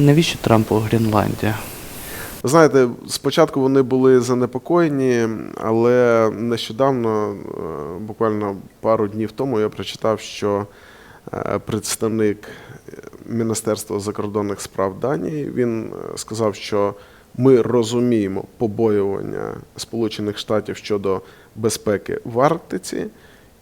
Навіщо Трампу Гренландія? Знаєте, спочатку вони були занепокоєні, але нещодавно, е, буквально пару днів тому, я прочитав, що е, представник е, Міністерства закордонних справ Данії він сказав, що ми розуміємо побоювання Сполучених Штатів щодо безпеки в Арктиці,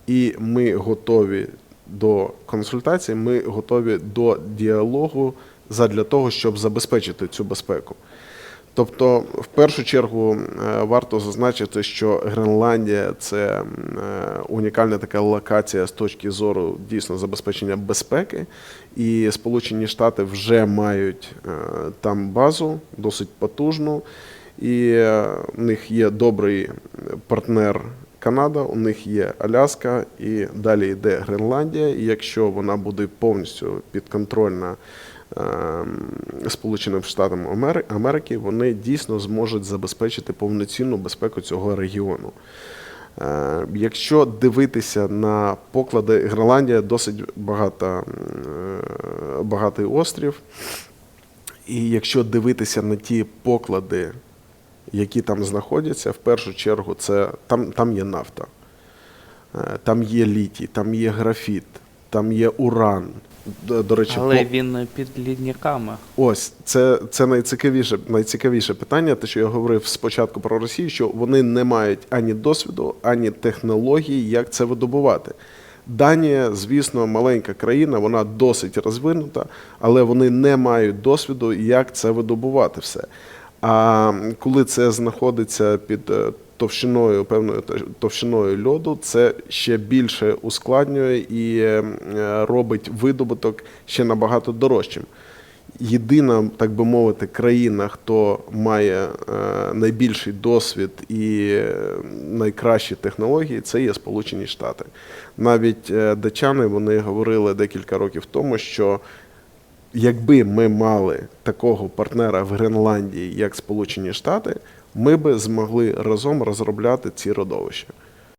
і ми готові до консультацій, ми готові до діалогу задля того, щоб забезпечити цю безпеку. Тобто, в першу чергу е, варто зазначити, що Гренландія це е, унікальна така локація з точки зору дійсно забезпечення безпеки, і Сполучені Штати вже мають е, там базу досить потужну, і в них є добрий партнер. Канада, у них є Аляска, і далі йде Гренландія. І якщо вона буде повністю підконтрольна ем, Сполученим Штатам Америки, вони дійсно зможуть забезпечити повноцінну безпеку цього регіону. Е, Якщо дивитися на поклади, Гренландія досить багата, е, багатий острів. І якщо дивитися на ті поклади, які там знаходяться, в першу чергу, це там, там є нафта, Е, там є літій, там є графіт, там є уран. До, до речі, Але по- він під лідниками. Ось це, це найцікавіше, найцікавіше питання, те, що я говорив спочатку про Росію, що вони не мають ані досвіду, ані технології, як це видобувати. Данія, звісно, маленька країна, вона досить розвинута, але вони не мають досвіду, як це видобувати все. А коли це знаходиться під е, товщиною, певною тов- товщиною льоду, це ще більше ускладнює і е, е, робить видобуток ще набагато дорожчим. Єдина, так би мовити, країна, хто має найбільший досвід і найкращі технології, це є Сполучені Штати. Навіть датчани вони говорили декілька років тому, що якби ми мали такого партнера в Гренландії, як Сполучені Штати, ми би змогли разом розробляти ці родовища.